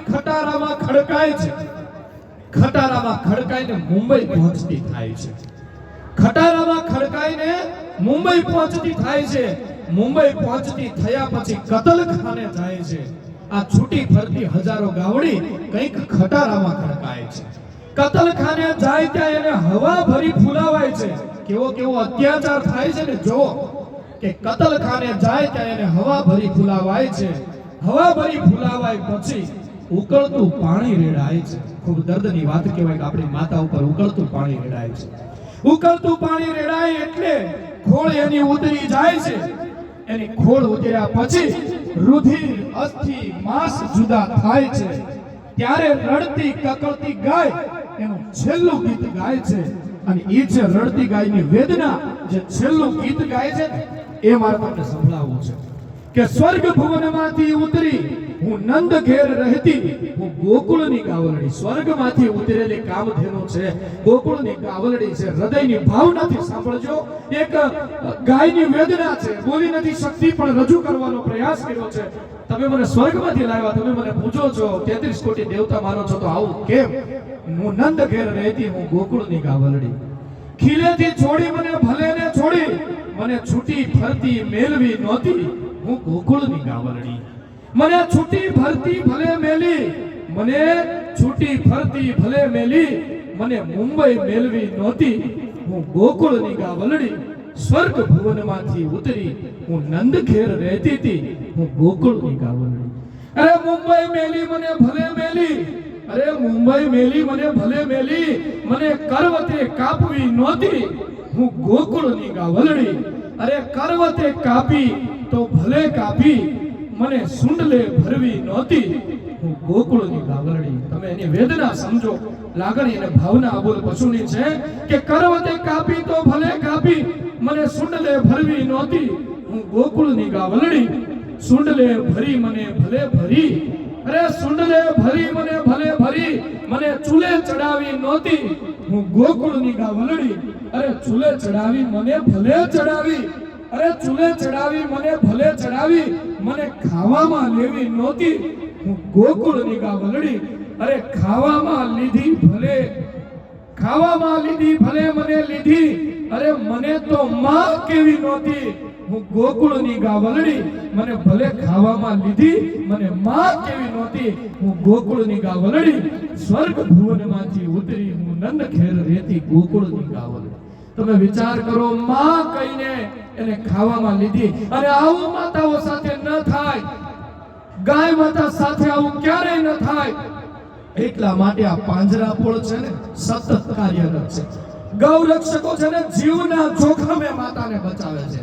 ખટારામાં ખડકાય છે? ખટારામાં ખડકાઈને મુંબઈ પહોંચતી થાય છે. ખટારામાં ખડકાઈને મુંબઈ પહોંચતી થાય છે. મુંબઈ પહોંચતી થયા પછી કતલખાને જાય છે. આ છૂટી ફરતી હજારો ગાવડી કંઈક ખટારામાં ખડકાય છે. કતલખાને જાય ત્યાં એને હવા ભરી ફૂલાવાય છે. કેવો કેવો અત્યાચાર થાય છે ને જો કે કતલખાને જાય ત્યાં એને હવા ભરી ફૂલાવાય છે. હવા ભરી ફૂલાવાય પછી ઉકળતું પાણી રેડાય છે. ખૂબ દર્દની વાત કહેવાય કે આપણી માતા ઉપર ઉકળતું પાણી રેડાય છે. ઉકળતું પાણી રેડાય એટલે ખોળ એની ઉતરી જાય છે. એની ખોળ ઉતર્યા પછી રુધિર, અસ્થિ, માંસ જુદા થાય છે. ત્યારે રડતી, કકળતી ગાય એનું છેલ્લું ગીત ગાય છે. અને એ જે રડતી ગાયની વેદના જે છેલ્લું ગીત ગાય છે એ મારા માટે સંભળાવવું છે. કે સ્વર્ગ ભુવનમાંથી ઉતરી હું નંદ ઘેર રહેતી હું ગોકુળની કાવલડી સ્વર્ગમાંથી ઉતરેલી કામધેનુ છે. ગોકુળની કાવલડી છે. હૃદયની ભાવનાથી સાંભળજો. એક ગાયની વેદના છે. બોલી નથી શકતી, પણ રજૂ કરવાનો પ્રયાસ કર્યો છે. તમે મને સ્વર્ગમાંથી લાવ્યા, તમે મને પૂછો છો. તેત્રીસ કોટી દેવતા માનો છો, તો આવું કેમ? હું નંદ ઘેર રહેતી હું ગોકુળની કાવલડી. ખીલેથી છોડી મને ભલે ને છોડી, મને છૂટી ફરતી મેલવી નહોતી. હું ગોકુળની ગાવલડી મને છૂટી ફરતી ભલે મેલી. મને છૂટી ફરતી ભલે મેલી. મને મુંબઈ મેલવી નહોતી. હું ગોકુળની ગાવલડી સ્વર્ગ ભુવનમાંથી ઉતરી. હું નંદ ઘેર રહેતી હતી. હું ગોકુળની ગાવલડી અરે મુંબઈ મેલી મને ભલે મેલી. અરે મુંબઈ મેલી મને ભલે મેલી. મને કરવતે કાપવી નહોતી. હું ગોકુળની ગાવલડી અરે કરવતે કાપી તો ભલે કાપી. મને સુંડલે ભરવી નહોતી. હું ગોકુળની ગાવલડી તમે એની વેદના સમજો. લાગણી અને ભાવના અબોલ પશુની છે કે કરવતે કાપી તો ભલે કાપી, મને સુંડલે ભરવી નહોતી. હું ગોકુળની ગાવલડી સુંડલે ભરી મને ભલે ભરી. અરે સુંડલે ભરી મને ભલે ભરી, મને ચૂલે ચડાવી નહોતી. હું ગોકુળની ગાવલડી અરે ચૂલે ચડાવી મને ભલે ચડાવી. અરે ચૂલે ચડાવી, મને ભલે ચડાવી, મને ખાવામાં લેવી નહોતી. હું ગોકુળની ગાવલડી અરે ખાવામાં લીધી ભલે, ખાવામાં લીધી ભલે, મને લીધી. અરે મને તો માં કેવી નહોતી. હું ગોકુળની ગાવલડી મને ભલે ખાવામાં લીધી, મને માં કેવી નહોતી. હું ગોકુળની ગાવલડી સ્વર્ગ ભુવનમાંથી ઉતરી હું નંદ ખેર રહેતી ગોકુળની ગાવલડી તમે વિચાર કરો, માં કહીને એને ખાવામાં લીધી. અને આવું માતાઓ સાથે ન થાય. ગાય માતા સાથે આવું ક્યારેય ન થાય. એટલા માટે આ પાંજરાપોળ છે ને, સતત કાર્યરત છે. ગૌ રક્ષકો છે ને, જીવના જોખમે માતાને બચાવે છે.